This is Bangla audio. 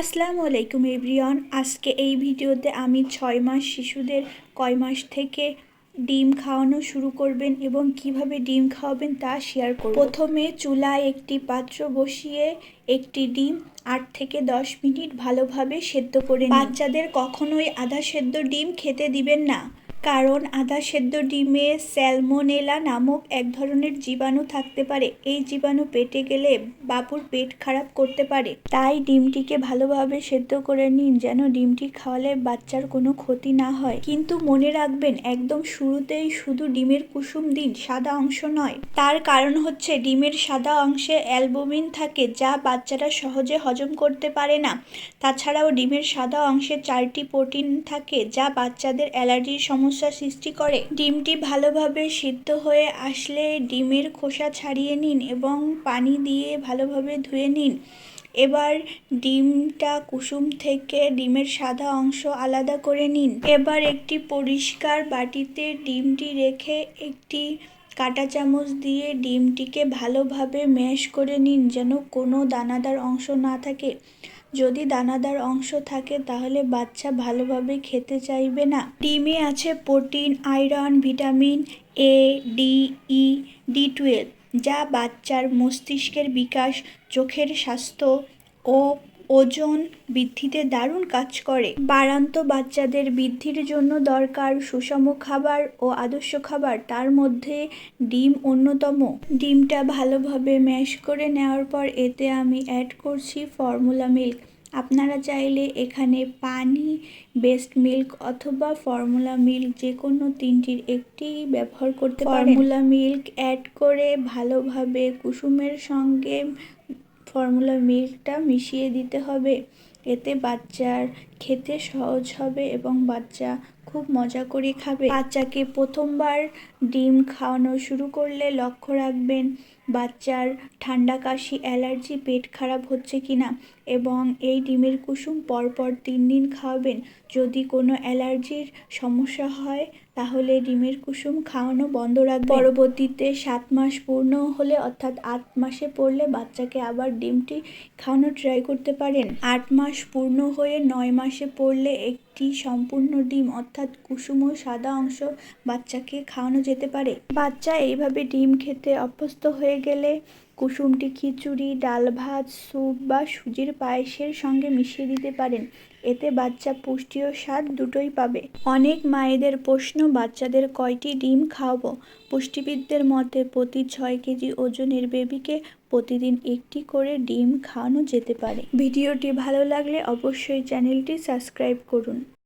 আসসালামু আলাইকুম এভরিওয়ান। আজকে এই ভিডিওতে আমি ছয় মাস শিশুদের কয় মাস থেকে ডিম খাওয়ানো শুরু করবেন এবং কীভাবে ডিম খাওয়াবেন তা শেয়ার করব। প্রথমে চুলায় একটি পাত্র বসিয়ে একটি ডিম আট থেকে দশ মিনিট ভালোভাবে সেদ্ধ করে বাচ্চাদের কখনোই আধা সেদ্ধ ডিম খেতে দিবেন না। কারণ আধা সেদ্ধ ডিমে স্যালমোনেলা নামক এক ধরনের জীবাণু থাকতে পারে। এই জীবাণু পেটে গেলে বাবুর পেট খারাপ করতে পারে। তাই ডিমটিকে ভালোভাবে সেদ্ধ করে নিন যেন ডিমটি খাওয়ালে বাচ্চার কোনো ক্ষতি না হয়। কিন্তু মনে রাখবেন, একদম শুরুতেই শুধু ডিমের কুসুম দিন, সাদা অংশ নয়। তার কারণ হচ্ছে ডিমের সাদা অংশে অ্যালবুমিন থাকে যা বাচ্চারা সহজে হজম করতে পারে না। তাছাড়াও ডিমের সাদা অংশে চারটি প্রোটিন থাকে যা বাচ্চাদের অ্যালার্জির সমস্যা সৃষ্টি করে। ডিমটি ভালোভাবে সিদ্ধ হয়ে আসলে ডিমের খোসা ছাড়িয়ে নিন এবং পানি দিয়ে ভালোভাবে ধুয়ে নিন। এবার ডিমটা কুসুম থেকে ডিমের সাদা অংশ আলাদা করে নিন। এবার একটি পরিষ্কার বাটিতে ডিমটি রেখে একটি কাঁটা চামচ দিয়ে ডিমটিকে ভালোভাবে ম্যাশ করে নিন যেন কোনো দানাদার অংশ না থাকে। যদি দানাদার অংশ থাকে তাহলে বাচ্চা ভালোভাবে খেতে চাইবে না। ডিমে আছে protein, iron, vitamin A, D, E, D twelve, যা বাচ্চার মস্তিষ্কের বিকাশ, চোখের স্বাস্থ্য ও ওজন বৃদ্ধিতে দারুণ কাজ করে। বাড়ান্ত বাচ্চাদের বৃদ্ধির জন্য দরকার সুষম খাবার ও আদর্শ খাবার তার মধ্যে ডিম অন্যতম। ডিমটা ভালোভাবে ম্যাশ করে নেওয়ার পর এতে আমি অ্যাড করছি ফর্মুলা মিল্ক আপনারা চাইলে এখানে পানি বেস্ট মিল্ক অথবা ফর্মুলা মিল্ক যে কোনো তিনটির একটি ব্যবহার করতে ফর্মুলা মিল্ক অ্যাড করে ভালোভাবে কুসুমের সঙ্গে ফর্মুলা মিল্কটা মিশিয়ে দিতে হবে। এতে বাচ্চার খেতে সহজ হবে এবং বাচ্চা খুব মজা করে খাবে। বাচ্চাকে প্রথমবার ডিম খাওয়ানো শুরু করলে লক্ষ্য রাখবেন, বাচ্চার ঠান্ডা কাশি, অ্যালার্জি, পেট খারাপ হচ্ছে কি না এবং এই ডিমের কুসুম পরপর তিন দিন খাওয়াবেন। যদি কোনো অ্যালার্জির সমস্যা হয়, তাহলে ডিমের কুসুম খাওয়ানো বন্ধ রাখবে পরবর্তীতে সাত মাস পূর্ণ হলে অর্থাৎ আট মাসে পড়লে বাচ্চাকে আবার ডিমটি খাওয়ানো ট্রাই করতে পারেন। আট মাস পূর্ণ হয়ে নয় মাসে পড়লে একটি সম্পূর্ণ ডিম, অর্থাৎ কুসুম সাদা অংশ বাচ্চাকে খাওয়ানো যেতে পারে। বাচ্চা এইভাবে ডিম খেতে অভ্যস্ত হয়ে গেলে কুসুমটি খিচুড়ি, ডাল ভাত, স্যুপ বা সুজির পায়েসের সঙ্গে মিশিয়ে দিতে পারেন। এতে বাচ্চা পুষ্টি ও স্বাদ দুটোই পাবে। অনেক মায়েদের প্রশ্ন, বাচ্চাদের কয়টি ডিম খাওয়াবো? পুষ্টিবিদদের মতে, প্রতি ছয় কেজি ওজনের বেবিকে প্রতিদিন একটি করে ডিম খাওয়ানো যেতে পারে। ভিডিওটি ভালো লাগলে অবশ্যই চ্যানেলটি সাবস্ক্রাইব করুন।